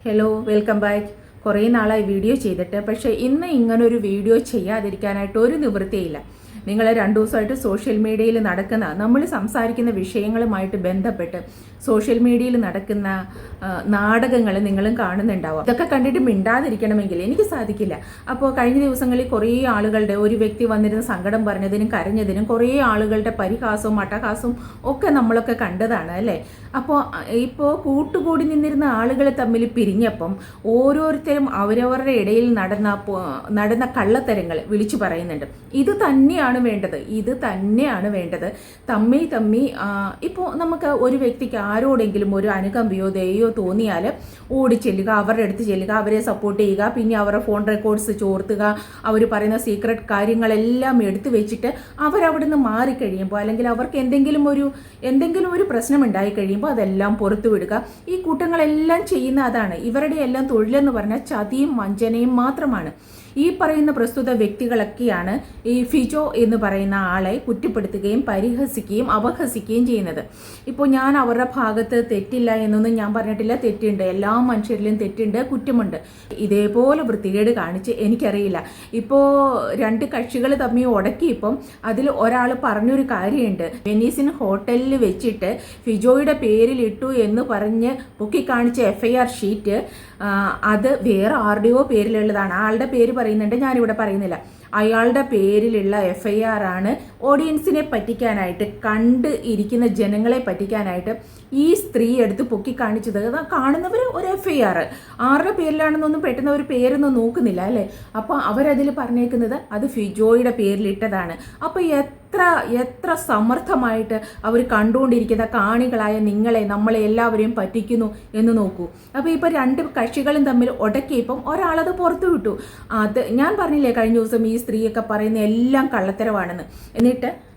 Hello welcome back കുറേ നാളായി video ചെയ്തിട്ട് പക്ഷേ ഇന്ന് ഇങ്ങനൊരു വീഡിയോ ചെയ്യാതിരിക്കാനായിട്ട് ഒരു നിവൃത്തിയില്ല നിങ്ങൾ രണ്ടു ദിവസമായിട്ട് സോഷ്യൽ മീഡിയയിൽ നടക്കുന്ന നമ്മൾ സംസാരിക്കുന്ന വിഷയങ്ങളുമായിട്ട് ബന്ധപ്പെട്ട് സോഷ്യൽ മീഡിയയിൽ നടക്കുന്ന നാടകങ്ങൾ നിങ്ങളും കാണുന്നുണ്ടാവും. ഇതൊക്കെ കണ്ടിട്ട് മിണ്ടാതിരിക്കണമെങ്കിൽ എനിക്ക് സാധിക്കില്ല. അപ്പോൾ കഴിഞ്ഞ ദിവസങ്ങളിൽ കുറേ ആളുകളുടെ ഒരു വ്യക്തി വന്നിരുന്ന സങ്കടം പറഞ്ഞതിനും കരഞ്ഞതിനും കുറേ ആളുകളുടെ പരിഹാസവും അട്ടഹാസവും ഒക്കെ നമ്മളൊക്കെ കണ്ടതാണ് അല്ലേ? അപ്പോൾ ഇപ്പോൾ കൂട്ടുകൂടി നിന്നിരുന്ന ആളുകൾ തമ്മിൽ പിരിഞ്ഞപ്പം ഓരോരുത്തരും അവരവരുടെ ഇടയിൽ നടന്ന നടന്ന കള്ളത്തരങ്ങൾ വിളിച്ചു പറയുന്നുണ്ട്. ഇത് തന്നെയാണ് വേണ്ടത്. ഇത് തന്നെയാണ് വേണ്ടത്. തമ്മി തമ്മി ഇപ്പോൾ നമുക്ക് ഒരു വ്യക്തിക്ക് ആരോടെങ്കിലും ഒരു അനുകമ്പയോ ദയോ തോന്നിയാൽ ഓടി ചെല്ലുക അവരുടെ അടുത്ത് ചെല്ലുക അവരെ സപ്പോർട്ട് ചെയ്യുക പിന്നെ അവരുടെ ഫോൺ റെക്കോർഡ്സ് ചോർത്തുക അവർ പറയുന്ന സീക്രട്ട് കാര്യങ്ങളെല്ലാം എടുത്തു വെച്ചിട്ട് അവരവിടുന്ന് മാറിക്കഴിയുമ്പോൾ അല്ലെങ്കിൽ അവർക്ക് എന്തെങ്കിലും ഒരു എന്തെങ്കിലും ഒരു പ്രശ്നം ഉണ്ടായി കഴിയുമ്പോൾ അതെല്ലാം പുറത്തു വിടുക. ഈ കൂട്ടങ്ങളെല്ലാം ചെയ്യുന്ന അതാണ്. ഇവരുടെ എല്ലാം തൊഴിലെന്ന് പറഞ്ഞാൽ ചതിയും വഞ്ചനയും മാത്രമാണ്. ഈ പറയുന്ന പ്രസ്തുത വ്യക്തികളൊക്കെയാണ് ഈ ഫിജോ എന്ന് പറയുന്ന ആളെ കുറ്റപ്പെടുത്തുകയും പരിഹസിക്കുകയും അപഹസിക്കുകയും ചെയ്യുന്നത്. ഇപ്പോൾ ഞാൻ അവരുടെ ഭാഗത്ത് തെറ്റില്ല എന്നൊന്നും ഞാൻ പറഞ്ഞിട്ടില്ല. തെറ്റുണ്ട്. എല്ലാ മനുഷ്യരിലും തെറ്റുണ്ട് കുറ്റമുണ്ട്. ഇതേപോലെ വൃത്തികേട് കാണിച്ച് എനിക്കറിയില്ല. ഇപ്പോൾ രണ്ട് കക്ഷികൾ തമ്മിൽ ഉടക്കിയപ്പം അതിൽ ഒരാൾ പറഞ്ഞൊരു കാര്യമുണ്ട്. വെനീസിന് ഹോട്ടലിൽ വെച്ചിട്ട് ഫിജോയുടെ പേരിലിട്ടു എന്ന് പറഞ്ഞ് പൊക്കി കാണിച്ച എഫ് ഐ ഷീറ്റ് അത് വേറെ ആരുടെയോ പേരിലുള്ളതാണ്. ആളുടെ പേര് പറയുന്നുണ്ട് ഞാനിവിടെ പറയുന്നില്ല. അയാളുടെ പേരിലുള്ള എഫ് ഐ ആർ ആണ് ഓഡിയൻസിനെ പറ്റിക്കാനായിട്ട് കണ്ട് ഇരിക്കുന്ന ജനങ്ങളെ പറ്റിക്കാനായിട്ട് ഈ സ്ത്രീ എടുത്ത് പൊക്കി കാണിച്ചത്. കാണുന്നവർ ഒരു എഫ് ഐ ആർ ആരുടെ പേരിലാണെന്നൊന്നും പെട്ടെന്ന് ഒരു പേരൊന്നും നോക്കുന്നില്ല അല്ലേ? അപ്പോൾ അവരതിൽ പറഞ്ഞേക്കുന്നത് അത് ഫിജോയുടെ പേരിലിട്ടതാണ്. അപ്പോൾ എത്ര എത്ര സമർത്ഥമായിട്ട് അവർ കണ്ടുകൊണ്ടിരിക്കുന്ന കാണികളായ നിങ്ങളെ നമ്മളെ എല്ലാവരെയും പറ്റിക്കുന്നു എന്ന് നോക്കൂ. അപ്പോൾ ഇപ്പോൾ രണ്ട് കക്ഷികളും തമ്മിൽ ഉടക്കിയപ്പം ഒരാളത് പുറത്തു വിട്ടു. അത് ഞാൻ പറഞ്ഞില്ലേ കഴിഞ്ഞ ദിവസം ഈ സ്ത്രീയൊക്കെ പറയുന്ന എല്ലാം കള്ളത്തരമാണെന്ന്. എന്നിട്ട്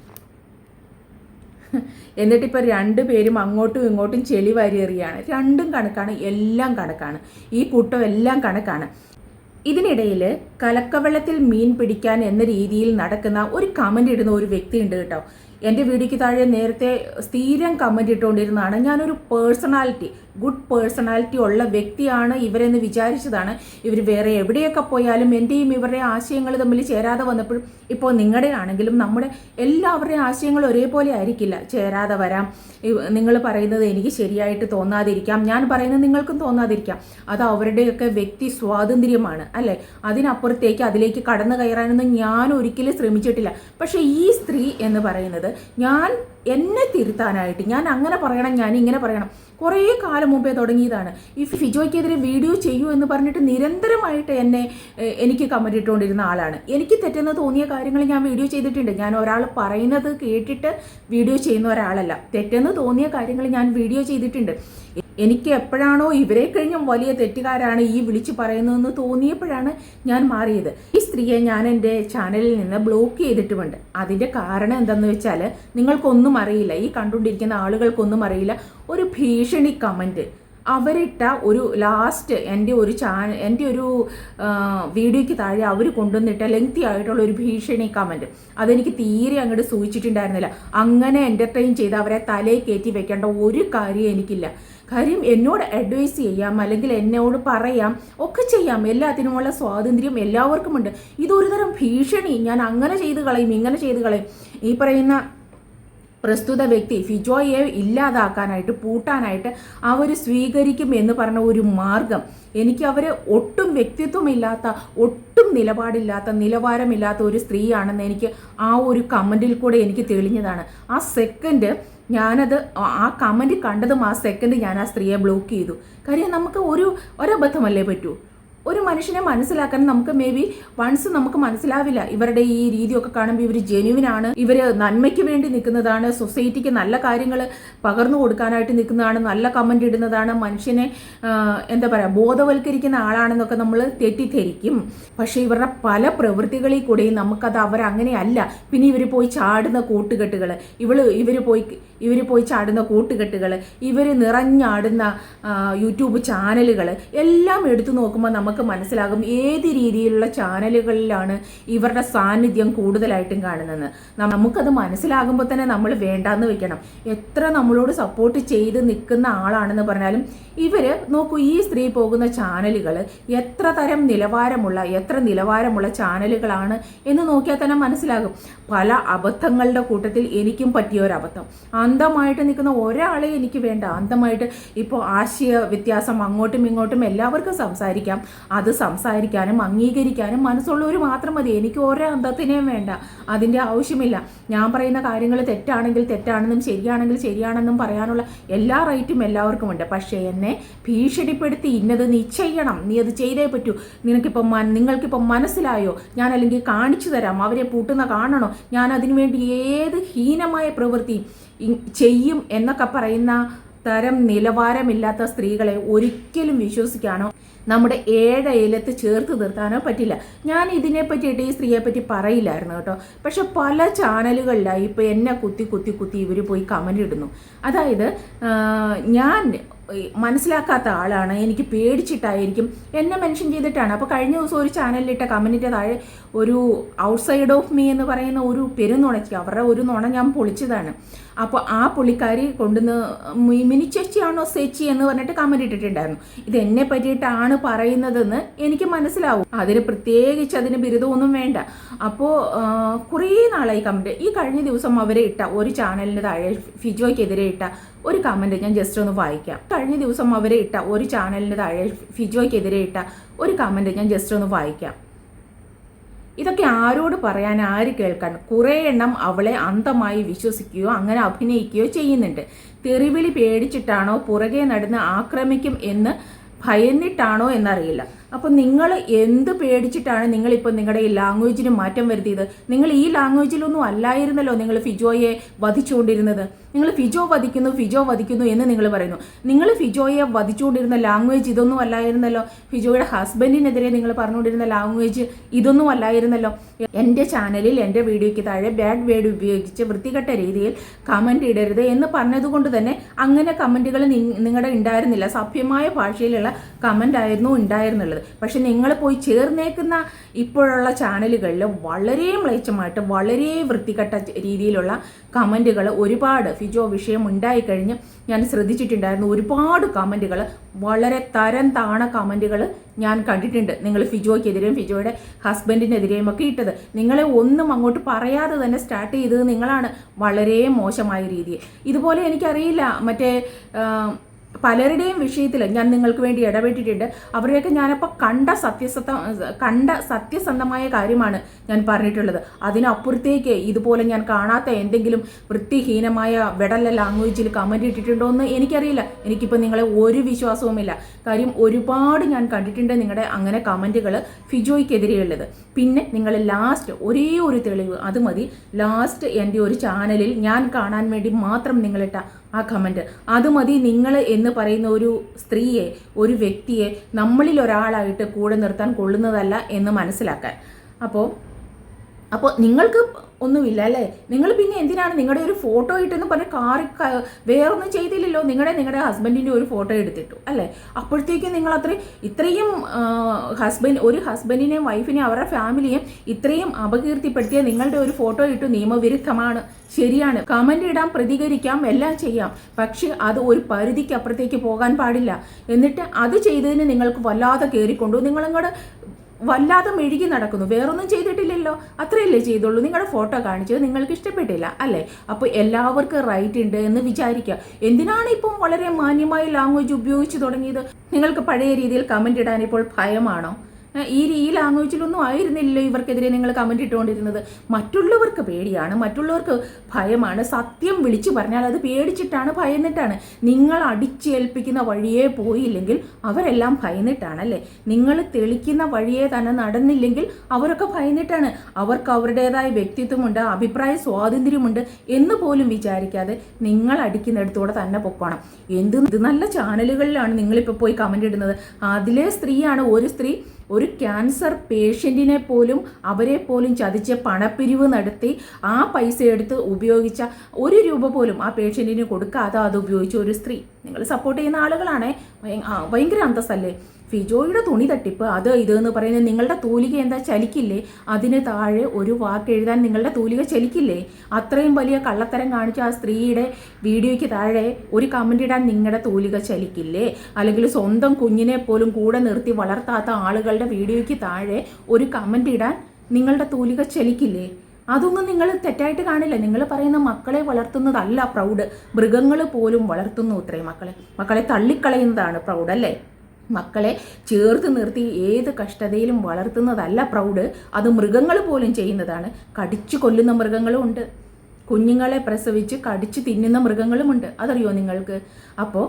എന്നിട്ടിപ്പോൾ രണ്ടുപേരും അങ്ങോട്ടും ഇങ്ങോട്ടും ചെളി വാരിയെറിയാണ്. രണ്ടും കണക്കാണ് എല്ലാം കണക്കാണ്. ഈ കൂട്ടം എല്ലാം കണക്കാണ്. ഇതിനിടയിൽ കലക്കവെള്ളത്തിൽ മീൻ പിടിക്കാൻ എന്ന രീതിയിൽ നടക്കുന്ന ഒരു കമന്റ് ഇടുന്ന ഒരു വ്യക്തി ഉണ്ട് കേട്ടോ. എന്റെ വീഡിയോയ്ക്ക് താഴെ നേരത്തെ സ്ഥിരം കമന്റ് ഇട്ടുകൊണ്ടിരുന്നതാണ്. ഞാനൊരു പേഴ്സണാലിറ്റി ഗുഡ് പേഴ്സണാലിറ്റി ഉള്ള വ്യക്തിയാണ് ഇവരെന്ന് വിചാരിച്ചതാണ്. ഇവർ വേറെ എവിടെയൊക്കെ പോയാലും എന്റെയും ഇവരുടെ ആശയങ്ങൾ തമ്മിൽ ചേരാതെ വന്നപ്പോഴും ഇപ്പോൾ നിങ്ങളുടെ ആണെങ്കിലും നമ്മുടെ എല്ലാവരുടെയും ആശയങ്ങൾ ഒരേപോലെ ആയിരിക്കില്ല. ചേരാതെ വരാം. നിങ്ങൾ പറയുന്നത് എനിക്ക് ശരിയായിട്ട് തോന്നാതിരിക്കാം. ഞാൻ പറയുന്നത് നിങ്ങൾക്കും തോന്നാതിരിക്കാം. അത് അവരുടെയൊക്കെ വ്യക്തി സ്വാതന്ത്ര്യമാണ് അല്ലേ? അതിനപ്പുറത്തേക്ക് അതിലേക്ക് കടന്നു കയറാനൊന്നും ഞാൻ ഒരിക്കലും ശ്രമിച്ചിട്ടില്ല. പക്ഷേ ഈ സ്ത്രീ എന്ന് പറയുന്നത് ഞാൻ എന്നെ തിരുത്താനായിട്ട് ഞാൻ അങ്ങനെ പറയണം ഞാൻ ഇങ്ങനെ പറയണം. കുറേ കാലം മുമ്പേ തുടങ്ങിയതാണ്. ഈ ഫിജോയ്ക്കെതിരെ വീഡിയോ ചെയ്യൂ എന്ന് പറഞ്ഞിട്ട് നിരന്തരമായിട്ട് എന്നെ എനിക്ക് കമന്റ് ഇട്ടുകൊണ്ടിരുന്ന ആളാണ്. എനിക്ക് തെറ്റെന്ന് തോന്നിയ കാര്യങ്ങൾ ഞാൻ വീഡിയോ ചെയ്തിട്ടുണ്ട്. ഞാൻ ഒരാൾ പറയുന്നത് കേട്ടിട്ട് വീഡിയോ ചെയ്യുന്ന ഒരാളല്ല. തെറ്റെന്ന് തോന്നിയ കാര്യങ്ങൾ ഞാൻ വീഡിയോ ചെയ്തിട്ടുണ്ട്. എനിക്ക് എപ്പോഴാണോ ഇവരെ കഴിഞ്ഞും വലിയ തെറ്റുകാരാണ് ഈ വിളിച്ചു പറയുന്നതെന്ന് തോന്നിയപ്പോഴാണ് ഞാൻ മാറിയത്. ഈ സ്ത്രീയെ ഞാൻ എന്റെ ചാനലിൽ നിന്ന് ബ്ലോക്ക് ചെയ്തിട്ടുമുണ്ട്. അതിന്റെ കാരണം എന്താണെന്ന് വെച്ചാൽ നിങ്ങൾക്കൊന്നും അറിയില്ല. ഈ കണ്ടുകൊണ്ടിരിക്കുന്ന ആളുകൾക്കൊന്നും അറിയില്ല. ഒരു ഭീഷണി കമന്റ് അവരിട്ട ഒരു ലാസ്റ്റ് എന്റെ ഒരു ചാൻ എന്റെ ഒരു വീഡിയോയ്ക്ക് താഴെ അവർ കൊണ്ടുവന്നിട്ട ലെങ്തി ആയിട്ടുള്ള ഒരു ഭീഷണി കമന്റ് അതെനിക്ക് തീരെ അങ്ങോട്ട് സൂചിച്ചിട്ടുണ്ടായിരുന്നില്ല. അങ്ങനെ എന്റർടൈൻ ചെയ്ത് അവരെ തലയിൽ കയറ്റി വെക്കേണ്ട ഒരു കാര്യം എനിക്കില്ല. കാര്യം എന്നോട് അഡ്വൈസ് ചെയ്യാം അല്ലെങ്കിൽ എന്നോട് പറയാം ഒക്കെ ചെയ്യാം. എല്ലാത്തിനുമുള്ള സ്വാതന്ത്ര്യം എല്ലാവർക്കുമുണ്ട്. ഇതൊരു തരം ഭീഷണി. ഞാൻ അങ്ങനെ ചെയ്ത് കളയും ഇങ്ങനെ ചെയ്ത് കളയും. ഈ പറയുന്ന പ്രസ്തുത വ്യക്തി ഫിജോയെ ഇല്ലാതാക്കാനായിട്ട് പൂട്ടാനായിട്ട് അവർ സ്വീകരിക്കും എന്ന് പറഞ്ഞ ഒരു മാർഗം. എനിക്ക് അവർ ഒട്ടും വ്യക്തിത്വമില്ലാത്ത ഒട്ടും നിലപാടില്ലാത്ത നിലവാരമില്ലാത്ത ഒരു സ്ത്രീയാണെന്ന് എനിക്ക് ആ ഒരു കമന്റിൽ കൂടെ എനിക്ക് തെളിഞ്ഞതാണ്. ആ സെക്കൻഡ് ഞാനത് ആ കമന്റ് കണ്ടതും ആ സെക്കൻഡ് ഞാൻ ആ സ്ത്രീയെ ബ്ലോക്ക് ചെയ്തു. കാര്യം നമുക്ക് ഒരു ഒരബദ്ധമല്ലേ പറ്റൂ? ഒരു മനുഷ്യനെ മനസ്സിലാക്കാൻ നമുക്ക് മേ ബി വൺസ് നമുക്ക് മനസ്സിലാവില്ല. ഇവരുടെ ഈ രീതിയൊക്കെ കാണുമ്പോൾ ഇവർ ജെന്യുവിനാണ് ഇവർ നന്മയ്ക്ക് വേണ്ടി നിൽക്കുന്നതാണ്. സൊസൈറ്റിക്ക് നല്ല കാര്യങ്ങൾ പകർന്നു കൊടുക്കാനായിട്ട് നിൽക്കുന്നതാണ്. നല്ല കമന്റ് ഇടുന്നതാണ്. മനുഷ്യനെ എന്താ പറയുക ബോധവൽക്കരിക്കുന്ന ആളാണെന്നൊക്കെ നമ്മൾ തെറ്റിദ്ധരിക്കും. പക്ഷേ ഇവരുടെ പല പ്രവൃത്തികളിൽ കൂടെയും നമുക്കത് അവരങ്ങനെയല്ല. പിന്നെ ഇവർ പോയി ചാടുന്ന കൂട്ടുകെട്ടുകൾ ഇവൾ ഇവർ പോയി ഇവർ പോയി ചാടുന്ന കൂട്ടുകെട്ടുകൾ ഇവർ നിറഞ്ഞാടുന്ന യൂട്യൂബ് ചാനലുകൾ എല്ലാം എടുത്തു നോക്കുമ്പോൾ നമുക്ക് മനസ്സിലാകും ഏത് രീതിയിലുള്ള ചാനലുകളിലാണ് ഇവരുടെ സാന്നിധ്യം കൂടുതലായിട്ടും കാണുന്നത്. നമുക്കത് മനസ്സിലാകുമ്പോൾ തന്നെ നമ്മൾ വേണ്ടാന്ന് വെക്കണം. എത്ര നമ്മളോട് സപ്പോർട്ട് ചെയ്ത് നിൽക്കുന്ന ആളാണെന്ന് പറഞ്ഞാലും ഇവർ നോക്കൂ ഈ സ്ത്രീ പോകുന്ന ചാനലുകൾ എത്ര തരം നിലവാരമുള്ള എത്ര നിലവാരമുള്ള ചാനലുകളാണ് എന്ന് നോക്കിയാൽ തന്നെ മനസ്സിലാകും. പല അബദ്ധങ്ങളുടെ കൂട്ടത്തിൽ എനിക്കും പറ്റിയ ഒരു അബദ്ധം. അന്ധമായിട്ട് നിൽക്കുന്ന ഒരാളെ എനിക്ക് വേണ്ട. അന്ധമായിട്ട് ഇപ്പോൾ ആശയ വ്യത്യാസം അങ്ങോട്ടും ഇങ്ങോട്ടും എല്ലാവർക്കും സംസാരിക്കാം. അത് സംസാരിക്കാനും അംഗീകരിക്കാനും മനസ്സുള്ളവർ മാത്രം മതി. എനിക്ക് ഓരോ അന്ധത്തിനെയും വേണ്ട. അതിന്റെ ആവശ്യമില്ല. ഞാൻ പറയുന്ന കാര്യങ്ങൾ തെറ്റാണെങ്കിൽ തെറ്റാണെന്നും ശരിയാണെങ്കിൽ ശരിയാണെന്നും പറയാനുള്ള എല്ലാ റൈറ്റും എല്ലാവർക്കും ഉണ്ട്. പക്ഷേ എന്നെ ഭീഷണിപ്പെടുത്തി ഇന്നത് നീ ചെയ്യണം. നീ അത് ചെയ്തേ പറ്റൂ. നിനക്കിപ്പം നിങ്ങൾക്കിപ്പം മനസ്സിലായോ? ഞാൻ അല്ലെങ്കിൽ കാണിച്ചു തരാം. അവരെ പൂട്ടുന്ന കാണണോ? ഞാൻ അതിനുവേണ്ടി ഏത് ഹീനമായ പ്രവൃത്തി ചെയ്യും എന്നൊക്കെ പറയുന്ന തരം നിലവാരമില്ലാത്ത സ്ത്രീകളെ ഒരിക്കലും വിശ്വസിക്കാനോ നമ്മുടെ ഏഴയിലത്ത് ചേർത്ത് നിർത്താനോ പറ്റില്ല. ഞാൻ ഇതിനെ പറ്റിയിട്ട് ഈ സ്ത്രീയെ പറ്റി പറയില്ലായിരുന്നു കേട്ടോ. പക്ഷെ പല ചാനലുകളിലായി ഇപ്പോൾ എന്നെ കുത്തി കുത്തി കുത്തി ഇവർ പോയി കമന്റ് ഇടുന്നു. അതായത് ഞാൻ മനസ്സിലാക്കാത്ത ആളാണ്. എനിക്ക് പേടിച്ചിട്ടായിരിക്കും. എന്നെ മെൻഷൻ ചെയ്തിട്ടാണ്. അപ്പോൾ കഴിഞ്ഞ ദിവസം ഒരു ചാനലിലിട്ട കമന്റിന്റെ താഴെ ഒരു ഔട്ട്സൈഡ് ഓഫ് മീ എന്ന് പറയുന്ന ഒരു പെരുന്നുണയ്ക്ക് അവരുടെ ഒരു നുണ ഞാൻ പൊളിച്ചതാണ്. അപ്പോൾ ആ പുള്ളിക്കാരി കൊണ്ടുവന്ന് മിനി ചേച്ചിയാണോ സെച്ചി എന്ന് പറഞ്ഞിട്ട് കമന്റ് ഇട്ടിട്ടുണ്ടായിരുന്നു. ഇത് എന്നെ പറ്റിയിട്ടാണ് പറയുന്നതെന്ന് എനിക്ക് മനസ്സിലാവും. അതിന് പ്രത്യേകിച്ച് അതിന് ബിരുദമൊന്നും വേണ്ട. അപ്പോൾ കുറേ നാളായി കമന്റ് ഈ കഴിഞ്ഞ ദിവസം അവരെ ഇട്ട ഒരു ചാനലിന് താഴെ ഫിജോയ്ക്കെതിരെ ഇട്ട ഒരു കമന്റ് ഞാൻ ജസ്റ്റ് ഒന്ന് വായിക്കാം. കഴിഞ്ഞ ദിവസം അവരെ ഇട്ട ഒരു ചാനലിന് താഴെ ഫിജോയ്ക്കെതിരെ ഇട്ട ഒരു കമന്റ് ഞാൻ ജസ്റ്റ് ഒന്ന് വായിക്കാം. ഇതൊക്കെ ആരോട് പറയാൻ ആര് കേൾക്കാൻ? കുറേ എണ്ണം അവളെ അന്ധമായി വിശ്വസിക്കുകയോ അങ്ങനെ അഭിനയിക്കുകയോ ചെയ്യുന്നുണ്ട്. തെറിവിളി പേടിച്ചിട്ടാണോ പുറകെ നടന്ന് ആക്രമിക്കും എന്ന് ഭയന്നിട്ടാണോ എന്നറിയില്ല. അപ്പോൾ നിങ്ങൾ എന്ത് പേടിച്ചിട്ടാണ് നിങ്ങളിപ്പോൾ നിങ്ങളുടെ ഈ ലാംഗ്വേജിന് മാറ്റം വരുത്തിയത്? നിങ്ങൾ ഈ ലാംഗ്വേജിലൊന്നും അല്ലായിരുന്നല്ലോ നിങ്ങൾ ഫിജോയെ വധിച്ചുകൊണ്ടിരുന്നത്. നിങ്ങൾ ഫിജോ വധിക്കുന്നു ഫിജോ വധിക്കുന്നു എന്ന് നിങ്ങൾ പറയുന്നു. നിങ്ങൾ ഫിജോയെ വധിച്ചുകൊണ്ടിരുന്ന ലാംഗ്വേജ് ഇതൊന്നും അല്ലായിരുന്നല്ലോ. ഫിജോയുടെ ഹസ്ബൻഡിനെതിരെ നിങ്ങൾ പറഞ്ഞുകൊണ്ടിരുന്ന ലാംഗ്വേജ് ഇതൊന്നും അല്ലായിരുന്നല്ലോ. എന്റെ ചാനലിൽ എന്റെ വീഡിയോയ്ക്ക് താഴെ ബാഡ് വേഡ് ഉപയോഗിച്ച് വൃത്തികെട്ട രീതിയിൽ കമന്റ് ഇടരുത് എന്ന് പറഞ്ഞതുകൊണ്ട് തന്നെ അങ്ങനെ കമന്റുകൾ നിങ്ങളുടെ ഉണ്ടായിരുന്നില്ല. സഭ്യമായ ഭാഷയിലുള്ള കമന്റ് ആയിരുന്നു ഉണ്ടായിരുന്നുള്ളത്. പക്ഷെ നിങ്ങൾ പോയി ചേർന്നേക്കുന്ന ഇപ്പോഴുള്ള ചാനലുകളിൽ വളരെ മ്ലേച്ഛമായിട്ട് വളരെ വൃത്തികെട്ട രീതിയിലുള്ള കമന്റുകൾ ഒരുപാട് ഫിജോ വിഷയം ഉണ്ടായിക്കഴിഞ്ഞ് ഞാൻ ശ്രദ്ധിച്ചിട്ടുണ്ടായിരുന്നു. ഒരുപാട് കമന്റുകൾ വളരെ തരം താണ കമന്റുകൾ ഞാൻ കണ്ടിട്ടുണ്ട്. നിങ്ങൾ ഫിജോയ്ക്കെതിരെയും ഫിജോയുടെ ഹസ്ബൻഡിനെതിരെയും ഒക്കെ ഇട്ടത്. നിങ്ങളെ ഒന്നും അങ്ങോട്ട് പറയാതെ തന്നെ സ്റ്റാർട്ട് ചെയ്തത് നിങ്ങളാണ്. വളരെ മോശമായ രീതിയിൽ. ഇതുപോലെ എനിക്കറിയില്ല. മറ്റേ പലരുടെയും വിഷയത്തിൽ ഞാൻ നിങ്ങൾക്ക് വേണ്ടി ഇടപെട്ടിട്ടുണ്ട്. അവരെയൊക്കെ ഞാനപ്പോൾ കണ്ട സത്യസത്ത കണ്ട സത്യസന്ധമായ കാര്യമാണ് ഞാൻ പറഞ്ഞിട്ടുള്ളത്. അതിനപ്പുറത്തേക്ക് ഇതുപോലെ ഞാൻ കാണാത്ത എന്തെങ്കിലും വൃത്തിഹീനമായ വെടല്ല ലാംഗ്വേജിൽ കമന്റ് ഇട്ടിട്ടുണ്ടോ എന്ന് എനിക്കറിയില്ല. എനിക്കിപ്പോൾ നിങ്ങളെ ഒരു വിശ്വാസവുമില്ല. കാര്യം ഒരുപാട് ഞാൻ കണ്ടിട്ടുണ്ട് നിങ്ങളുടെ അങ്ങനെ കമന്റുകൾ ഫിജോയ്ക്കെതിരെയുള്ളത് പിന്നെ നിങ്ങൾ ലാസ്റ്റ് ഒരേ ഒരു തെളിവ് അത് മതി. ലാസ്റ്റ് എന്റെ ഒരു ചാനലിൽ ഞാൻ കാണാൻ വേണ്ടി മാത്രം നിങ്ങളിട്ട ആ കമന്റ് അത് മതി നിങ്ങൾ എന്ന് പറയുന്ന ഒരു സ്ത്രീയെ ഒരു വ്യക്തിയെ നമ്മളിൽ ഒരാളായിട്ട് കൂടെ നിർത്താൻ കൊള്ളുന്നതല്ല എന്ന് മനസ്സിലാക്കാൻ. അപ്പോൾ അപ്പോൾ നിങ്ങൾക്ക് ഒന്നുമില്ല അല്ലേ? നിങ്ങൾ പിന്നെ എന്തിനാണ് നിങ്ങളുടെ ഒരു ഫോട്ടോ ഇട്ടെന്ന് പറഞ്ഞ് കാറി വേറൊന്നും ചെയ്തില്ലല്ലോ? നിങ്ങളുടെ നിങ്ങളുടെ ഹസ്ബൻഡിന്റെ ഒരു ഫോട്ടോ എടുത്തിട്ടു അല്ലേ? അപ്പോഴത്തേക്കും നിങ്ങൾ അത്രയും ഇത്രയും ഹസ്ബൻഡ് ഒരു ഹസ്ബൻഡിനെയും വൈഫിനെയും അവരുടെ ഫാമിലിയെയും ഇത്രയും അപകീർത്തിപ്പെടുത്തിയ നിങ്ങളുടെ ഒരു ഫോട്ടോ ഇട്ടു നിയമവിരുദ്ധമാണ്. ശരിയാണ്. കമന്റ് ഇടാം പ്രതികരിക്കാം എല്ലാം ചെയ്യാം. പക്ഷേ അത് ഒരു പരിധിക്ക് അപ്പുറത്തേക്ക് പോകാൻ പാടില്ല. എന്നിട്ട് അത് ചെയ്തതിന് നിങ്ങൾക്ക് വല്ലാതെ കയറിക്കൊണ്ടു നിങ്ങളിങ്ങോട്ട് വല്ലാതെ മെഴുകി നടക്കുന്നു. വേറൊന്നും ചെയ്തിട്ടില്ലല്ലോ. അത്രയല്ലേ ചെയ്തുള്ളൂ. നിങ്ങളുടെ ഫോട്ടോ കാണിച്ചത് നിങ്ങൾക്ക് ഇഷ്ടപ്പെട്ടില്ല അല്ലേ? അപ്പോൾ എല്ലാവർക്കും റൈറ്റ് ഉണ്ട് എന്ന് വിചാരിക്കുക. എന്തിനാണ് ഇപ്പം വളരെ മാന്യമായ ലാംഗ്വേജ് ഉപയോഗിച്ച് തുടങ്ങിയത്? നിങ്ങൾക്ക് പഴയ രീതിയിൽ കമന്റ് ഇടാൻ ഇപ്പോൾ ഭയമാണോ? ഈ ഈ ലാംഗ്വേജിലൊന്നും ആയിരുന്നില്ലല്ലോ ഇവർക്കെതിരെ നിങ്ങൾ കമന്റ് ഇട്ടുകൊണ്ടിരുന്നത്. മറ്റുള്ളവർക്ക് പേടിയാണ് മറ്റുള്ളവർക്ക് ഭയമാണ്. സത്യം വിളിച്ചു പറഞ്ഞാൽ അത് പേടിച്ചിട്ടാണ് ഭയന്നിട്ടാണ്. നിങ്ങൾ അടിച്ചേൽപ്പിക്കുന്ന വഴിയെ പോയില്ലെങ്കിൽ അവരെല്ലാം ഭയന്നിട്ടാണല്ലേ? നിങ്ങൾ തെളിക്കുന്ന വഴിയെ തന്നെ നടന്നില്ലെങ്കിൽ അവരൊക്കെ ഭയന്നിട്ടാണ്. അവർക്ക് അവരുടേതായ വ്യക്തിത്വമുണ്ട് അഭിപ്രായ സ്വാതന്ത്ര്യമുണ്ട് എന്ന് പോലും വിചാരിക്കാതെ നിങ്ങൾ അടിക്കുന്നിടത്തൂടെ തന്നെ പൊക്കോണം. എന്ത് നല്ല ചാനലുകളിലാണ് നിങ്ങളിപ്പോൾ പോയി കമന്റ് ഇടുന്നത്. അതിലെ സ്ത്രീയാണ് ഒരു സ്ത്രീ ഒരു ക്യാൻസർ പേഷ്യന്റിനെ പോലും അവരെ പോലും ചതിച്ച് പണപ്പിരിവ് നടത്തി ആ പൈസ എടുത്ത് ഉപയോഗിച്ച ഒരു രൂപ പോലും ആ പേഷ്യന്റിന് കൊടുക്കാതെ അത് ഉപയോഗിച്ച ഒരു സ്ത്രീ. നിങ്ങൾ സപ്പോർട്ട് ചെയ്യുന്ന ആളുകളാണേ. ഭയ- ഭയങ്കര അന്തസ്സല്ലേ? ഫിജോയുടെ തുണി തട്ടിപ്പ് അത് ഇത് എന്ന് പറയുന്നത് നിങ്ങളുടെ തൂലിക എന്താ ചലിക്കില്ലേ? അതിന് താഴെ ഒരു വാക്ക് എഴുതാൻ നിങ്ങളുടെ തൂലിക ചലിക്കില്ലേ? അത്രയും വലിയ കള്ളത്തരം കാണിച്ച ആ സ്ത്രീയുടെ വീഡിയോയ്ക്ക് താഴെ ഒരു കമന്റ് ഇടാൻ നിങ്ങളുടെ തൂലിക ചലിക്കില്ലേ? അല്ലെങ്കിൽ സ്വന്തം കുഞ്ഞിനെ പോലും കൂടെ നിർത്തി വളർത്താത്ത ആളുകളുടെ വീഡിയോയ്ക്ക് താഴെ ഒരു കമന്റ് ഇടാൻ നിങ്ങളുടെ തൂലിക ചലിക്കില്ലേ? അതൊന്നും നിങ്ങൾ തെറ്റായിട്ട് കാണില്ല. നിങ്ങൾ പറയുന്ന മക്കളെ വളർത്തുന്നതല്ല പ്രൗഡ്. മൃഗങ്ങൾ പോലും വളർത്തുന്നു ഇത്രയും മക്കളെ. മക്കളെ തള്ളിക്കളയുന്നതാണ് പ്രൗഡ് അല്ലേ? മക്കളെ ചേർത്ത് നിർത്തി ഏത് കഷ്ടതയിലും വളർത്തുന്നതല്ല പ്രൗഡ്. അത് മൃഗങ്ങൾ പോലും ചെയ്യുന്നതാണ്. കടിച്ചു കൊല്ലുന്ന മൃഗങ്ങളും ഉണ്ട്. കുഞ്ഞുങ്ങളെ പ്രസവിച്ച് കടിച്ചു തിന്നുന്ന മൃഗങ്ങളുമുണ്ട്. അതറിയോ നിങ്ങൾക്ക്? അപ്പോൾ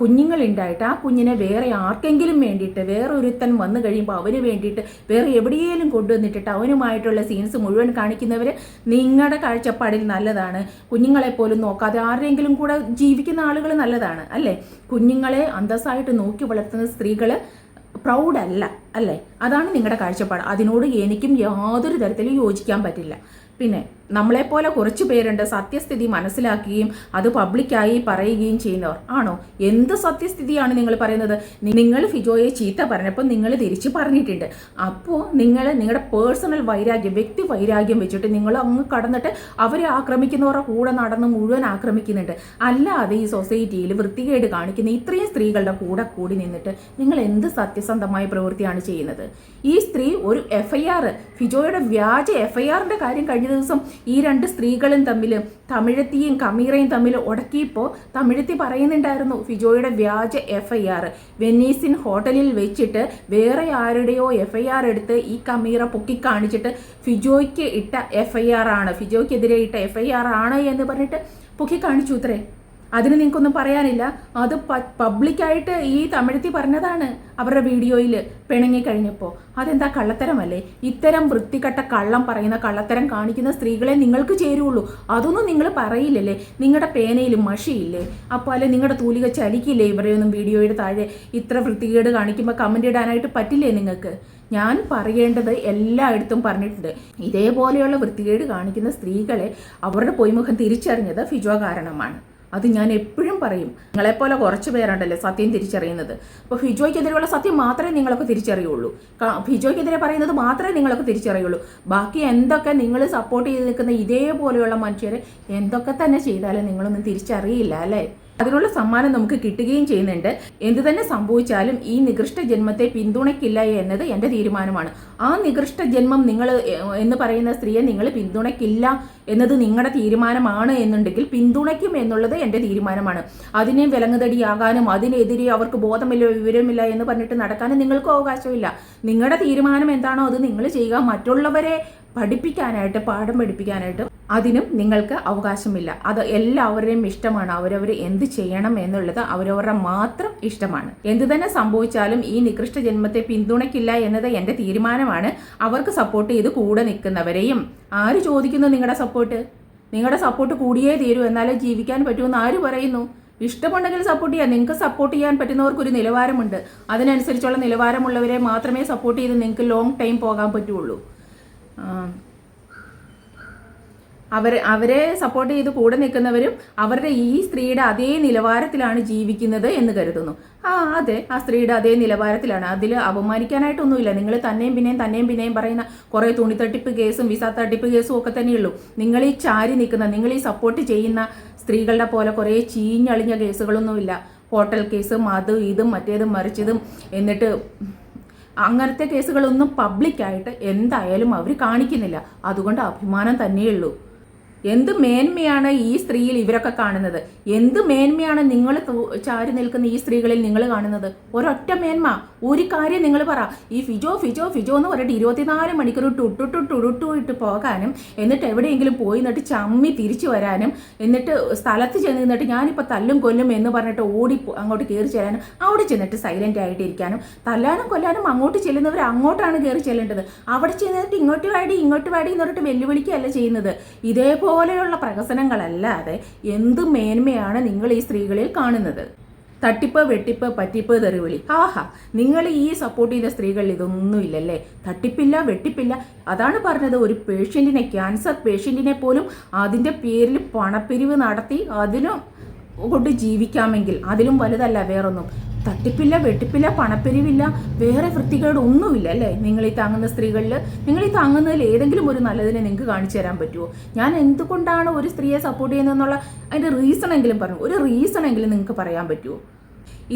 കുഞ്ഞുങ്ങളുണ്ടായിട്ട് ആ കുഞ്ഞിനെ വേറെ ആർക്കെങ്കിലും വേണ്ടിയിട്ട് വേറെ ഒരുത്തൻ വന്നു കഴിയുമ്പോൾ അവന് വേണ്ടിയിട്ട് വേറെ എവിടെയെങ്കിലും കൊണ്ടുവന്നിട്ടിട്ട് അവനുമായിട്ടുള്ള സീൻസ് മുഴുവൻ കാണിക്കുന്നവർ നിങ്ങളുടെ കാഴ്ചപ്പാടിൽ നല്ലതാണ്. കുഞ്ഞുങ്ങളെ പോലും നോക്കാതെ ആരുടെയെങ്കിലും കൂടെ ജീവിക്കുന്ന ആളുകൾ നല്ലതാണ് അല്ലേ? കുഞ്ഞുങ്ങളെ അന്തസ്സായിട്ട് നോക്കി വളർത്തുന്ന സ്ത്രീകൾ പ്രൗഡല്ല അല്ലേ? അതാണ് നിങ്ങളുടെ കാഴ്ചപ്പാട്. അതിനോട് എനിക്കും യാതൊരു തരത്തിലും യോജിക്കാൻ പറ്റില്ല. പിന്നെ നമ്മളെപ്പോലെ കുറച്ച് പേരുണ്ട് സത്യസ്ഥിതി മനസ്സിലാക്കുകയും അത് പബ്ലിക്കായി പറയുകയും ചെയ്യുന്നവർ. ആണോ? എന്ത് സത്യസ്ഥിതിയാണ് നിങ്ങൾ പറയുന്നത്? നിങ്ങൾ ഫിജോയെ ചീത്ത പറഞ്ഞപ്പോൾ നിങ്ങൾ തിരിച്ച് പറഞ്ഞിട്ടുണ്ട്. അപ്പോൾ നിങ്ങൾ നിങ്ങളുടെ പേഴ്സണൽ വൈരാഗ്യം വ്യക്തി വൈരാഗ്യം വെച്ചിട്ട് നിങ്ങൾ അങ്ങ് കടന്നിട്ട് അവരെ ആക്രമിക്കുന്നവരുടെ കൂടെ നടന്ന് മുഴുവൻ ആക്രമിക്കുന്നുണ്ട്. അല്ലാതെ ഈ സൊസൈറ്റിയിൽ വൃത്തികേട് കാണിക്കുന്ന ഇത്രയും സ്ത്രീകളുടെ കൂടെ കൂടി നിന്നിട്ട് നിങ്ങൾ എന്ത് സത്യസന്ധമായ പ്രവൃത്തിയാണ് ചെയ്യുന്നത്? ഈ സ്ത്രീ ഒരു എഫ് ഫിജോയുടെ വ്യാജ എഫ്ഐആറിന്റെ കാര്യം കഴിഞ്ഞ ദിവസം ഈ രണ്ട് സ്ത്രീകളും തമ്മിൽ തമിഴത്തിയും കമീറയും തമ്മിൽ ഉടക്കിയപ്പോൾ തമിഴത്തി പറയുന്നുണ്ടായിരുന്നു ഫിജോയുടെ വ്യാജ എഫ് ഐ ആർ വെനീസിൻ ഹോട്ടലിൽ വെച്ചിട്ട് വേറെ ആരുടെയോ എഫ് ഐ ആർ എടുത്ത് ഈ കമീറ പൊക്കി കാണിച്ചിട്ട് ഫിജോയ്ക്ക് ഇട്ട എഫ് ഐ ആർ ആണ് ഫിജോയ്ക്കെതിരെ ഇട്ട എഫ് ഐ ആർ ആണ് എന്ന് പറഞ്ഞിട്ട് പൊക്കി കാണിച്ചു ഇത്രേ. അതിന് നിങ്ങൾക്കൊന്നും പറയാനില്ല. അത് പബ്ലിക്കായിട്ട് ഈ തമിഴത്തി പറഞ്ഞതാണ് അവരുടെ വീഡിയോയിൽ പിണങ്ങി കഴിഞ്ഞപ്പോൾ അതെന്താ കള്ളത്തരമല്ലേ? ഇത്തരം വൃത്തികെട്ട കള്ളം പറയുന്ന കള്ളത്തരം കാണിക്കുന്ന സ്ത്രീകളെ നിങ്ങൾക്ക് ചേരുള്ളൂ. അതൊന്നും നിങ്ങൾ പറയില്ലല്ലേ? നിങ്ങളുടെ പേനയിൽ മഷിയില്ലേ? അപ്പോൾ അല്ലെ നിങ്ങളുടെ തൂലിക ചലിക്കില്ലേ? ഇവരെയൊന്നും വീഡിയോയുടെ താഴെ ഇത്ര വൃത്തികേട് കാണിക്കുമ്പോൾ കമന്റ് ഇടാനായിട്ട് പറ്റില്ലേ നിങ്ങൾക്ക്? ഞാൻ പറയേണ്ടത് എല്ലായിടത്തും പറഞ്ഞിട്ടുണ്ട്. ഇതേപോലെയുള്ള വൃത്തികേട് കാണിക്കുന്ന സ്ത്രീകളെ അവരുടെ പൊയ്മുഖം തിരിച്ചറിഞ്ഞത് ഫിജോ കാരണമാണ്. അത് ഞാൻ എപ്പോഴും പറയും. നിങ്ങളെപ്പോലെ കുറച്ച് പേരുണ്ടല്ലേ സത്യം തിരിച്ചറിയുന്നത്? അപ്പോൾ ഫിജോയ്ക്കെതിരെയുള്ള സത്യം മാത്രമേ നിങ്ങളൊക്കെ തിരിച്ചറിയുള്ളൂ. ഫിജോയ്ക്കെതിരെ പറയുന്നത് മാത്രമേ നിങ്ങളൊക്കെ തിരിച്ചറിയുള്ളൂ. ബാക്കി എന്തൊക്കെ നിങ്ങൾ സപ്പോർട്ട് ചെയ്ത് നിൽക്കുന്ന ഇതേപോലെയുള്ള മനുഷ്യരെ എന്തൊക്കെ തന്നെ ചെയ്താലും നിങ്ങളൊന്നും തിരിച്ചറിയില്ല അല്ലേ? അതിനുള്ള സമ്മാനം നമുക്ക് കിട്ടുകയും ചെയ്യുന്നുണ്ട്. എന്തു തന്നെ സംഭവിച്ചാലും ഈ നികൃഷ്ട ജന്മത്തെ പിന്തുണയ്ക്കില്ല എന്നത് എന്റെ തീരുമാനമാണ്. ആ നികൃഷ്ട ജന്മം നിങ്ങൾ എന്ന് പറയുന്ന സ്ത്രീയെ നിങ്ങൾ പിന്തുണയ്ക്കില്ല എന്നത് നിങ്ങളുടെ തീരുമാനമാണ് എന്നുണ്ടെങ്കിൽ പിന്തുണയ്ക്കും എന്നുള്ളത് എന്റെ തീരുമാനമാണ്. അതിനെ വിലങ്ങുതടിയാകാനും അതിനെതിരെ അവർക്ക് ബോധമില്ല വിവരമില്ല എന്ന് പറഞ്ഞിട്ട് നടക്കാനും നിങ്ങൾക്കും അവകാശമില്ല. നിങ്ങളുടെ തീരുമാനം എന്താണോ അത് നിങ്ങൾ ചെയ്യുക. മറ്റുള്ളവരെ പഠിപ്പിക്കാനായിട്ട് പാഠം പഠിപ്പിക്കാനായിട്ട് അതിനും നിങ്ങൾക്ക് അവകാശമില്ല. അത് എല്ലാവരുടെയും ഇഷ്ടമാണ്. അവരവർ എന്ത് ചെയ്യണം എന്നുള്ളത് അവരവരുടെ മാത്രം ഇഷ്ടമാണ്. എന്ത് തന്നെ സംഭവിച്ചാലും ഈ നികൃഷ്ട ജന്മത്തെ പിന്തുണയ്ക്കില്ല എന്നത് എന്റെ തീരുമാനമാണ്. അവർക്ക് സപ്പോർട്ട് ചെയ്ത് കൂടെ നിൽക്കുന്നവരെയും. ആര് ചോദിക്കുന്നു നിങ്ങളുടെ സപ്പോർട്ട് നിങ്ങളുടെ സപ്പോർട്ട് കൂടിയേ തീരൂ. എന്നാലേ ജീവിക്കാൻ പറ്റുമെന്ന് ആര് പറയുന്നു? ഇഷ്ടമുണ്ടെങ്കിൽ സപ്പോർട്ട് ചെയ്യാം. നിങ്ങൾക്ക് സപ്പോർട്ട് ചെയ്യാൻ പറ്റുന്നവർക്കൊരു നിലവാരമുണ്ട്. അതിനനുസരിച്ചുള്ള നിലവാരമുള്ളവരെ മാത്രമേ സപ്പോർട്ട് ചെയ്ത് നിങ്ങൾക്ക് ലോങ് ടൈം പോകാൻ പറ്റുള്ളൂ. അവർ അവരെ സപ്പോർട്ട് ചെയ്ത് കൂടെ നിൽക്കുന്നവരും അവരുടെ ഈ സ്ത്രീയുടെ അതേ നിലവാരത്തിലാണ് ജീവിക്കുന്നത് എന്ന് കരുതുന്നു. ആ അതെ ആ സ്ത്രീയുടെ അതേ നിലവാരത്തിലാണ്. അതിൽ അപമാനിക്കാനായിട്ടൊന്നുമില്ല. നിങ്ങൾ തന്നെയും പിന്നെയും തന്നെയും പിന്നെയും പറയുന്ന കുറേ തുണിത്തട്ടിപ്പ് കേസും വിസ തട്ടിപ്പ് കേസും ഒക്കെ തന്നെയുള്ളൂ. നിങ്ങൾ ഈ ചാരി നിൽക്കുന്ന നിങ്ങൾ ഈ സപ്പോർട്ട് ചെയ്യുന്ന സ്ത്രീകളുടെ പോലെ കുറേ ചീഞ്ഞളിഞ്ഞ കേസുകളൊന്നുമില്ല. ഹോട്ടൽ കേസും അതും ഇതും മറ്റേതും മറിച്ചതും എന്നിട്ട് അങ്ങനത്തെ കേസുകളൊന്നും പബ്ലിക്കായിട്ട് എന്തായാലും അവർ കാണിക്കുന്നില്ല. അതുകൊണ്ട് അഭിമാനം തന്നെയുള്ളൂ. എന്ത് മേന്മയാണ് ഈ സ്ത്രീയിൽ ഇവരൊക്കെ കാണുന്നത്? എന്ത് മേന്മയാണ് നിങ്ങൾ ചാരി നിൽക്കുന്ന ഈ സ്ത്രീകളിൽ നിങ്ങൾ കാണുന്നത്? ഒരൊറ്റ മേന്മ. ഒരു കാര്യം നിങ്ങൾ പറ. ഈ ഫിജോ ഫിജോ ഫിജോ എന്ന് പറഞ്ഞിട്ട് ഇരുപത്തിനാല് മണിക്കൂർ ടുട്ടുട്ടു ടുടുട്ടു ഇട്ട് പോകാനും എന്നിട്ട് എവിടെയെങ്കിലും പോയി നിന്നിട്ട് ചമ്മി തിരിച്ചു വരാനും എന്നിട്ട് സ്ഥലത്ത് ചെന്ന് നിന്നിട്ട് ഞാനിപ്പോൾ തല്ലും കൊല്ലും എന്ന് പറഞ്ഞിട്ട് ഓടി അങ്ങോട്ട് കയറി ചെല്ലാനും അവിടെ ചെന്നിട്ട് സൈലന്റ് ആയിട്ട് ഇരിക്കാനും തല്ലാനും കൊല്ലാനും അങ്ങോട്ട് ചെല്ലുന്നവർ അങ്ങോട്ടാണ് കയറി ചെല്ലേണ്ടത്. അവിടെ ചെന്നിട്ട് ഇങ്ങോട്ട് വാടി ഇങ്ങോട്ട് വാടി എന്ന് പറഞ്ഞിട്ട് വെല്ലുവിളിക്കുകയല്ല ചെയ്യുന്നത്. ഇതേപോലെയുള്ള പ്രഹസനങ്ങളല്ലാതെ എന്ത് മേന്മയാണ് നിങ്ങൾ ഈ സ്ത്രീകളിൽ കാണുന്നത്? തട്ടിപ്പ് വെട്ടിപ്പ് പറ്റിപ്പ് തെറിവിളി. ആഹാ നിങ്ങൾ ഈ സപ്പോർട്ട് ചെയ്ത സ്ത്രീകൾ ഇതൊന്നുമില്ലല്ലേ? തട്ടിപ്പില്ല വെട്ടിപ്പില്ല. അതാണ് പറഞ്ഞത്. ഒരു പേഷ്യന്റിനെ ക്യാൻസർ പേഷ്യന്റിനെ പോലും അതിന്റെ പേരിൽ പണപ്പിരിവ് നടത്തി അതിനും കൊണ്ട് ജീവിക്കാമെങ്കിൽ അതിലും വലുതല്ല വേറൊന്നും. തട്ടിപ്പില്ല വെട്ടിപ്പില്ല പണപ്പിരിവില്ല വേറെ വൃത്തികേട് ഒന്നുമില്ല അല്ലേ? നിങ്ങൾ ഈ താങ്ങുന്ന സ്ത്രീകളിൽ നിങ്ങൾ ഈ താങ്ങുന്നതിൽ ഏതെങ്കിലും ഒരു നല്ലതിനെ നിങ്ങൾക്ക് കാണിച്ചു തരാൻ പറ്റുമോ ഞാൻ എന്തുകൊണ്ടാണ് ഒരു സ്ത്രീയെ സപ്പോർട്ട് ചെയ്യുന്നതെന്നുള്ള അതിന്റെ റീസൺ എങ്കിലും പറഞ്ഞു. ഒരു റീസൺ എങ്കിലും നിങ്ങൾക്ക് പറയാൻ പറ്റുമോ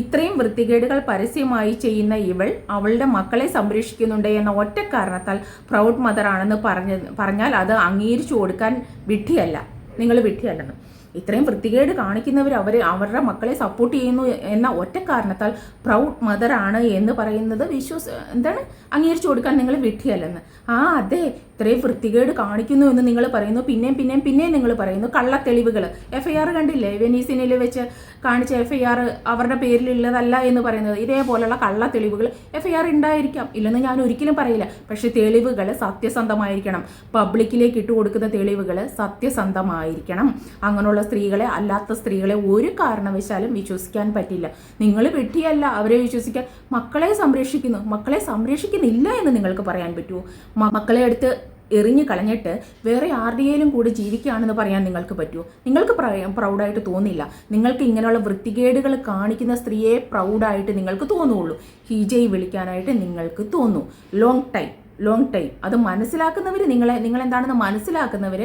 ഇത്രയും വൃത്തികേടുകൾ പരസ്യമായി ചെയ്യുന്ന ഇവൾ അവളുടെ മക്കളെ സംരക്ഷിക്കുന്നുണ്ട് എന്ന ഒറ്റ കാരണത്താൽ പ്രൗഡ് മദർ ആണെന്ന് പറഞ്ഞ് പറഞ്ഞാൽ അത് അംഗീകരിച്ചു കൊടുക്കാൻ വിഡ്ഢിയല്ല. നിങ്ങൾ വിഡ്ഢിയല്ലെന്ന്. ഇത്രയും വൃത്തികേട് കാണിക്കുന്നവർ അവർ അവരുടെ മക്കളെ സപ്പോർട്ട് ചെയ്യുന്നു എന്ന ഒറ്റ കാരണത്താൽ പ്രൗഡ് മദറാണ് എന്ന് പറയുന്നത് വിശ്വസ് എന്താണ്? അംഗീകരിച്ചു കൊടുക്കാൻ നിങ്ങൾ വിട്ടിയല്ലെന്ന് ആ അതെ ഇത്രയും വൃത്തികേട് കാണിക്കുന്നു എന്ന് നിങ്ങൾ പറയുന്നു പിന്നെയും പിന്നെയും പിന്നെയും നിങ്ങൾ പറയുന്നു. കള്ളത്തെളിവുകൾ എഫ് ഐ ആർ കണ്ടില്ലേ? വെനീസിനിൽ വെച്ച് കാണിച്ച എഫ് ഐ ആർ അവരുടെ പേരിലുള്ളതല്ല എന്ന് പറയുന്നത്. ഇതേപോലുള്ള കള്ളത്തെളിവുകൾ എഫ് ഐ ആർ ഉണ്ടായിരിക്കാം ഇല്ലെന്ന് ഞാൻ ഒരിക്കലും പറയില്ല. പക്ഷേ തെളിവുകൾ സത്യസന്ധമായിരിക്കണം. പബ്ലിക്കിലേക്ക് ഇട്ടുകൊടുക്കുന്ന തെളിവുകൾ സത്യസന്ധമായിരിക്കണം. അങ്ങനെയുള്ള സ്ത്രീകളെ അല്ലാത്ത സ്ത്രീകളെ ഒരു കാരണവശാലും വിശ്വസിക്കാൻ പറ്റില്ല. നിങ്ങൾ വെട്ടിയല്ല അവരെ വിശ്വസിക്കാൻ മക്കളെ സംരക്ഷിക്കുന്നു. മക്കളെ സംരക്ഷിക്കുന്നില്ല എന്ന് നിങ്ങൾക്ക് പറയാൻ പറ്റുമോ? മക്കളെ അടുത്ത് എറിഞ്ഞു കളഞ്ഞിട്ട് വേറെ ആരുടെയും കൂടി ജീവിക്കുകയാണെന്ന് പറയാൻ നിങ്ങൾക്ക് പറ്റുമോ? നിങ്ങൾക്ക് പ്രൗഡായിട്ട് തോന്നില്ല. നിങ്ങൾക്ക് ഇങ്ങനെയുള്ള വൃത്തികേടുകൾ കാണിക്കുന്ന സ്ത്രീയെ പ്രൗഡായിട്ട് നിങ്ങൾക്ക് തോന്നുള്ളൂ. ഹിജയ് വിളിക്കാനായിട്ട് നിങ്ങൾക്ക് തോന്നും. ലോങ് ടൈം ലോങ് ടൈം അത് മനസ്സിലാക്കുന്നവർ നിങ്ങളെ നിങ്ങളെന്താണെന്ന് മനസ്സിലാക്കുന്നവർ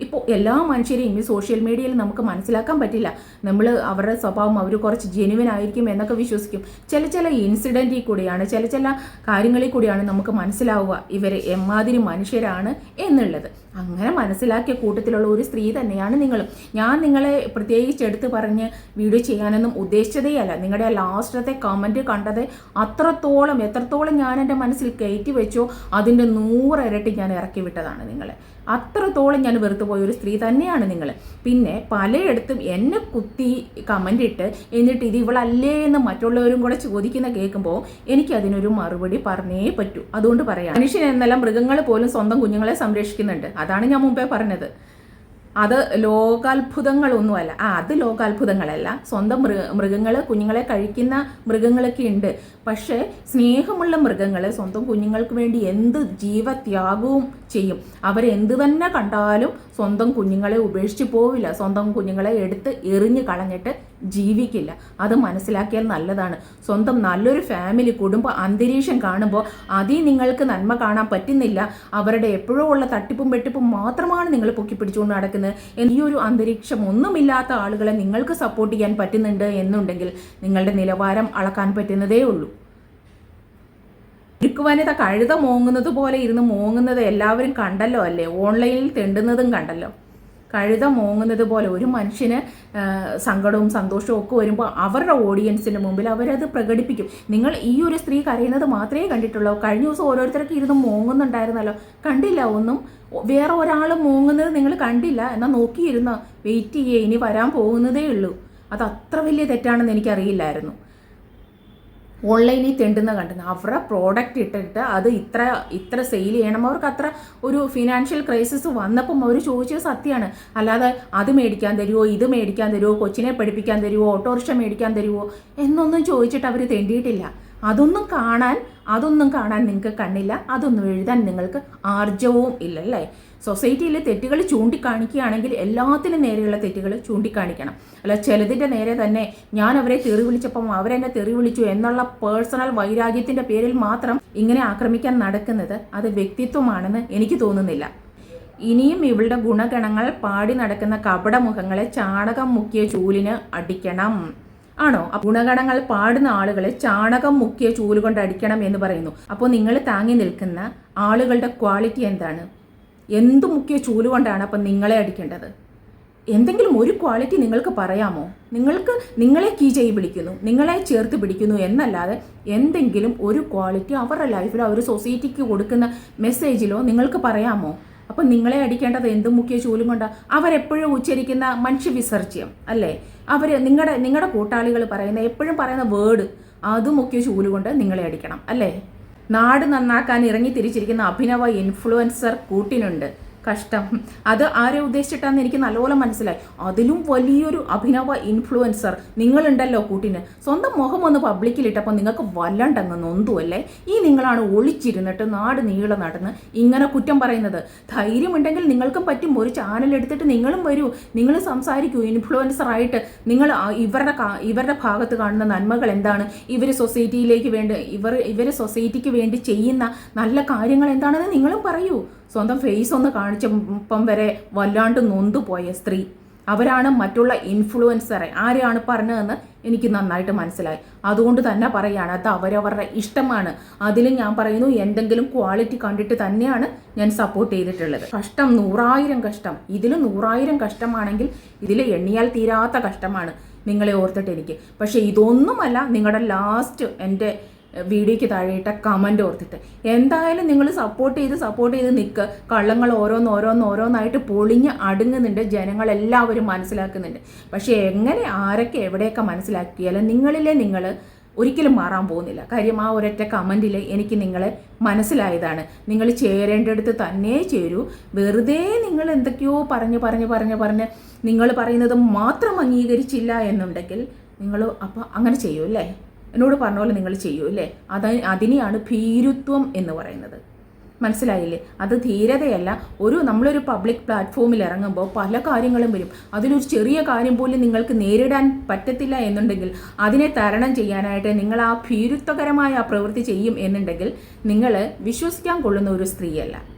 ഇപ്പോൾ എല്ലാ മനുഷ്യരെയും ഈ സോഷ്യൽ മീഡിയയിൽ നമുക്ക് മനസ്സിലാക്കാൻ പറ്റില്ല. നമ്മൾ അവരുടെ സ്വഭാവം അവർ കുറച്ച് ജെനുവിൻ ആയിരിക്കും എന്നൊക്കെ വിശ്വസിക്കും. ചില ചില ഇൻസിഡന്റിൽ കൂടിയാണ് ചില ചില കാര്യങ്ങളിൽ കൂടിയാണ് നമുക്ക് മനസ്സിലാവുക ഇവർ എമ്മാതിരി മനുഷ്യരാണ് എന്നുള്ളത്. അങ്ങനെ മനസ്സിലാക്കിയ കൂട്ടത്തിലുള്ള ഒരു സ്ത്രീ തന്നെയാണ് നിങ്ങൾ. ഞാൻ നിങ്ങളെ പ്രത്യേകിച്ച് എടുത്ത് പറഞ്ഞ് വീഡിയോ ചെയ്യാനൊന്നും ഉദ്ദേശിച്ചതേ അല്ല നിങ്ങളുടെ ലാസ്റ്റത്തെ കമന്റ് കണ്ടത് അത്രത്തോളം എത്രത്തോളം ഞാൻ എന്റെ മനസ്സിൽ കയറ്റി വെച്ചോ അതിന്റെ നൂറിരട്ടി ഞാൻ ഇറക്കി വിട്ടതാണ് നിങ്ങളെ അത്രത്തോളം ഞാൻ വെറുത്തു പോയ ഒരു സ്ത്രീ തന്നെയാണ് നിങ്ങൾ. പിന്നെ പലയിടത്തും എന്നെ കുത്തി കമന്റ് ഇട്ട് എന്നിട്ട് ഇത് ഇവളല്ലേ എന്ന് മറ്റുള്ളവരും കൂടെ ചോദിക്കുന്ന കേൾക്കുമ്പോൾ എനിക്ക് അതിനൊരു മറുപടി പറഞ്ഞേ പറ്റൂ. അതുകൊണ്ട് പറയാം. മനുഷ്യൻ എന്നല്ല മൃഗങ്ങൾ പോലും സ്വന്തം കുഞ്ഞുങ്ങളെ സംരക്ഷിക്കുന്നുണ്ട്. അതാണ് ഞാൻ മുമ്പേ പറഞ്ഞത്. അത് ലോകാത്ഭുതങ്ങളൊന്നുമല്ല. ആ അത് ലോകാത്ഭുതങ്ങളല്ല. സ്വന്തം മൃഗ മൃഗങ്ങൾ കുഞ്ഞുങ്ങളെ കഴിക്കുന്ന മൃഗങ്ങളൊക്കെ ഉണ്ട്. പക്ഷേ സ്നേഹമുള്ള മൃഗങ്ങൾ സ്വന്തം കുഞ്ഞുങ്ങൾക്ക് വേണ്ടി എന്ത് ജീവത്യാഗവും ചെയ്യും. അവരെന്ത് തന്നെ കണ്ടാലും സ്വന്തം കുഞ്ഞുങ്ങളെ ഉപേക്ഷിച്ച് പോവില്ല. സ്വന്തം കുഞ്ഞുങ്ങളെ എടുത്ത് എറിഞ്ഞ് കളഞ്ഞിട്ട് ജീവിക്കില്ല. അത് മനസ്സിലാക്കിയാൽ നല്ലതാണ്. സ്വന്തം നല്ലൊരു ഫാമിലി കുടുംബ അന്തരീക്ഷം കാണുമ്പോൾ അതിൽ നിങ്ങൾക്ക് നന്മ കാണാൻ പറ്റുന്നില്ല. അവരുടെ എപ്പോഴും ഉള്ള തട്ടിപ്പും വെട്ടിപ്പും മാത്രമാണ് നിങ്ങൾ പൊക്കി പിടിച്ചുകൊണ്ട് നടക്കുന്നത്. ഈ ഒരു അന്തരീക്ഷം ഒന്നുമില്ലാത്ത ആളുകളെ നിങ്ങൾക്ക് സപ്പോർട്ട് ചെയ്യാൻ പറ്റുന്നുണ്ട് എന്നുണ്ടെങ്കിൽ നിങ്ങളുടെ നിലവാരം അളക്കാൻ പറ്റുന്നതേ ഉള്ളൂ. ഇരിക്കുവാനിത കഴുത മോങ്ങുന്നത് പോലെ ഇരുന്ന് മോങ്ങുന്നത് എല്ലാവരും കണ്ടല്ലോ അല്ലേ? ഓൺലൈനിൽ തെണ്ടുന്നതും കണ്ടല്ലോ. കഴുത മോങ്ങുന്നത് പോലെ ഒരു മനുഷ്യന് സങ്കടവും സന്തോഷവും ഒക്കെ വരുമ്പോൾ അവരുടെ ഓഡിയൻസിന് മുമ്പിൽ അവരത് പ്രകടിപ്പിക്കും. നിങ്ങൾ ഈ ഒരു സ്ത്രീ കരയുന്നത് മാത്രമേ കണ്ടിട്ടുള്ളൂ. കഴിഞ്ഞ ദിവസം ഓരോരുത്തർക്ക് ഇരുന്ന് മോങ്ങുന്നുണ്ടായിരുന്നല്ലോ. കണ്ടില്ല ഒന്നും വേറെ ഒരാൾ മോങ്ങുന്നത് നിങ്ങൾ കണ്ടില്ല. എന്നാൽ നോക്കിയിരുന്ന വെയിറ്റ് ചെയ്യേ ഇനി വരാൻ പോകുന്നതേ ഉള്ളൂ. അത് അത്ര വലിയ തെറ്റാണെന്ന് എനിക്കറിയില്ലായിരുന്നു. ഓൺലൈനിൽ തെണ്ടുന്ന കണ്ടു. അവരുടെ പ്രോഡക്റ്റ് ഇട്ടിട്ട് അത് ഇത്ര ഇത്ര സെയിൽ ചെയ്യണം. അവർക്ക് അത്ര ഒരു ഫിനാൻഷ്യൽ ക്രൈസിസ് വന്നപ്പം അവർ ചോദിച്ചത് സത്യമാണ്. അല്ലാതെ അത് മേടിക്കാൻ തരുമോ ഇത് മേടിക്കാൻ തരുമോ കൊച്ചിനെ പഠിപ്പിക്കാൻ തരുമോ ഓട്ടോറിക്ഷ മേടിക്കാൻ തരുമോ എന്നൊന്നും ചോദിച്ചിട്ട് അവർ തെണ്ടിയിട്ടില്ല. അതൊന്നും കാണാൻ അതൊന്നും കാണാൻ നിങ്ങൾക്ക് കണ്ണില്ല. അതൊന്നും എഴുതാൻ നിങ്ങൾക്ക് ആർജവും ഇല്ലല്ലേ? സൊസൈറ്റിയിൽ തെറ്റുകൾ ചൂണ്ടിക്കാണിക്കുകയാണെങ്കിൽ എല്ലാത്തിനും നേരെയുള്ള തെറ്റുകൾ ചൂണ്ടിക്കാണിക്കണം. അല്ല ചിലതിന്റെ നേരെ തന്നെ ഞാൻ അവരെ തെറി വിളിച്ചപ്പം അവരെന്നെ തെറി വിളിച്ചു എന്നുള്ള പേഴ്സണൽ വൈരാഗ്യത്തിന്റെ പേരിൽ മാത്രം ഇങ്ങനെ ആക്രമിക്കാൻ നടക്കുന്നത് അത് വ്യക്തിത്വമാണെന്ന് എനിക്ക് തോന്നുന്നില്ല. ഇനിയും ഇവളുടെ ഗുണഗണങ്ങൾ പാടി നടക്കുന്ന കപടമുഖങ്ങളെ ചാണകം മുക്കിയ ചൂലിന് അടിക്കണം. ആണോ? ഗുണഗണങ്ങൾ പാടുന്ന ആളുകളെ ചാണകം മുക്കിയ ചൂൽ കൊണ്ട് അടിക്കണം എന്ന് പറയുന്നു. അപ്പോൾ നിങ്ങൾ താങ്ങി നിൽക്കുന്ന ആളുകളുടെ ക്വാളിറ്റി എന്താണ്? എന്ത് മുക്കിയ ചൂൽ കൊണ്ടാണ് അപ്പം നിങ്ങളെ അടിക്കേണ്ടത്? എന്തെങ്കിലും ഒരു ക്വാളിറ്റി നിങ്ങൾക്ക് പറയാമോ? നിങ്ങൾക്ക് നിങ്ങളെ കീ ചെയ്ത് പിടിക്കുന്നു നിങ്ങളെ ചേർത്ത് പിടിക്കുന്നു എന്നല്ലാതെ എന്തെങ്കിലും ഒരു ക്വാളിറ്റി അവരുടെ ലൈഫിലോ അവർ സൊസൈറ്റിക്ക് കൊടുക്കുന്ന മെസ്സേജിലോ നിങ്ങൾക്ക് പറയാമോ? അപ്പം നിങ്ങളെ അടിക്കേണ്ടത് എന്തും മുഖ്യ ചൂലും കൊണ്ടാണ് അവരെപ്പോഴും ഉച്ചരിക്കുന്ന മനുഷ്യവിസർജ്യം അല്ലേ? അവർ നിങ്ങളുടെ നിങ്ങളുടെ കൂട്ടാളികൾ പറയുന്ന എപ്പോഴും പറയുന്ന വേർഡ് അതും മുഖ്യ ചൂലുകൊണ്ട് നിങ്ങളെ അടിക്കണം അല്ലേ? നാട് നന്നാക്കാൻ ഇറങ്ങി തിരിച്ചിരിക്കുന്ന അഭിനവ ഇൻഫ്ലുവൻസർ കൂട്ടിനുണ്ട്. കഷ്ടം. അത് ആരെ ഉദ്ദേശിച്ചിട്ടാന്ന് എനിക്ക് നല്ലപോലെ മനസ്സിലായി. അതിലും വലിയൊരു അഭിനവ ഇൻഫ്ലുവൻസർ നിങ്ങളുണ്ടല്ലോ കൂട്ടിന്. സ്വന്തം മുഖം ഒന്ന് പബ്ലിക്കിലിട്ടപ്പോൾ നിങ്ങൾക്ക് വല്ലാണ്ടങ്ങ് നൊന്തുമല്ലേ ഈ നിങ്ങളാണ് ഒളിച്ചിരുന്നിട്ട് നാട് നീളെ നടന്ന് ഇങ്ങനെ കുറ്റം പറയുന്നത്. ധൈര്യമുണ്ടെങ്കിൽ നിങ്ങൾക്കും പറ്റും. ഒരു ചാനൽ എടുത്തിട്ട് നിങ്ങളും വരൂ. നിങ്ങൾ സംസാരിക്കൂ. ഇൻഫ്ലുവൻസർ ആയിട്ട് നിങ്ങൾ ഇവരുടെ ഇവരുടെ ഭാഗത്ത് കാണുന്ന നന്മകൾ എന്താണ്? ഇവർ സൊസൈറ്റിയിലേക്ക് വേണ്ടി ഇവർ ഇവർ സൊസൈറ്റിക്ക് വേണ്ടി ചെയ്യുന്ന നല്ല കാര്യങ്ങൾ എന്താണെന്ന് നിങ്ങളും പറയൂ. സ്വന്തം ഫേസ് ഒന്ന് കാണിച്ചപ്പം വരെ വല്ലാണ്ട് നൊന്തുപോയ സ്ത്രീ. അവരാണ് മറ്റുള്ള ഇൻഫ്ലുവൻസറെ ആരെയാണ് പറഞ്ഞതെന്ന് എനിക്ക് നന്നായിട്ട് മനസ്സിലായി. അതുകൊണ്ട് തന്നെ പറയുകയാണ് അത് അവരവരുടെ ഇഷ്ടമാണ്. അതിലും ഞാൻ പറയുന്നു എന്തെങ്കിലും ക്വാളിറ്റി കണ്ടിട്ട് തന്നെയാണ് ഞാൻ സപ്പോർട്ട് ചെയ്തിട്ടുള്ളത്. കഷ്ടം നൂറായിരം കഷ്ടം. ഇതിൽ നൂറായിരം കഷ്ടമാണെങ്കിൽ ഇതിൽ എണ്ണിയാൽ തീരാത്ത കഷ്ടമാണ്. നിങ്ങളെ ഓർത്തിട്ട് എനിക്ക്. പക്ഷേ ഇതൊന്നുമല്ല നിങ്ങളുടെ ലാസ്റ്റ് എന്റെ വീഡിയോയ്ക്ക് താഴെയിട്ട കമന്റ് ഓർത്തിട്ട്. എന്തായാലും നിങ്ങൾ സപ്പോർട്ട് ചെയ്ത് സപ്പോർട്ട് ചെയ്ത് നിൽക്കുക കള്ളങ്ങൾ ഓരോന്ന് ഓരോന്ന് ഓരോന്നായിട്ട് പൊളിഞ്ഞ് അടുങ്ങുന്നുണ്ട്. ജനങ്ങളെല്ലാവരും മനസ്സിലാക്കുന്നുണ്ട്. പക്ഷേ എങ്ങനെ ആരൊക്കെ എവിടെയൊക്കെ മനസ്സിലാക്കിയാലും നിങ്ങളിലെ നിങ്ങൾ ഒരിക്കലും മാറാൻ പോകുന്നില്ല. കാര്യം ആ ഒരൊറ്റ കമന്റിൽ എനിക്ക് നിങ്ങളെ മനസ്സിലായതാണ്. നിങ്ങൾ ചേരേണ്ടടുത്ത് തന്നെ ചേരൂ. വെറുതെ നിങ്ങൾ എന്തൊക്കെയോ പറഞ്ഞ് പറഞ്ഞ് പറഞ്ഞ് പറഞ്ഞ് നിങ്ങൾ പറയുന്നത് മാത്രം അംഗീകരിച്ചില്ല എന്നുണ്ടെങ്കിൽ നിങ്ങൾ അപ്പോൾ അങ്ങനെ ചെയ്യൂ അല്ലേ എന്നോട് പറഞ്ഞ പോലെ നിങ്ങൾ ചെയ്യൂ അല്ലേ അത അതിനെയാണ് ഭീരുത്വം എന്ന് പറയുന്നത്. മനസ്സിലായില്ലേ? അത് ധീരതയല്ല. ഒരു നമ്മളൊരു പബ്ലിക് പ്ലാറ്റ്ഫോമിൽ ഇറങ്ങുമ്പോൾ പല കാര്യങ്ങളും വരും. അതിലൊരു ചെറിയ കാര്യം പോലും നിങ്ങൾക്ക് നേരിടാൻ പറ്റത്തില്ല എന്നുണ്ടെങ്കിൽ അതിനെ തരണം ചെയ്യാനായിട്ട് നിങ്ങൾ ആ ഭീരുത്വകരമായ ആ പ്രവൃത്തി ചെയ്യും എന്നുണ്ടെങ്കിൽ നിങ്ങൾ വിശ്വസിക്കാൻ കൊള്ളുന്ന ഒരു സ്ത്രീയല്ല.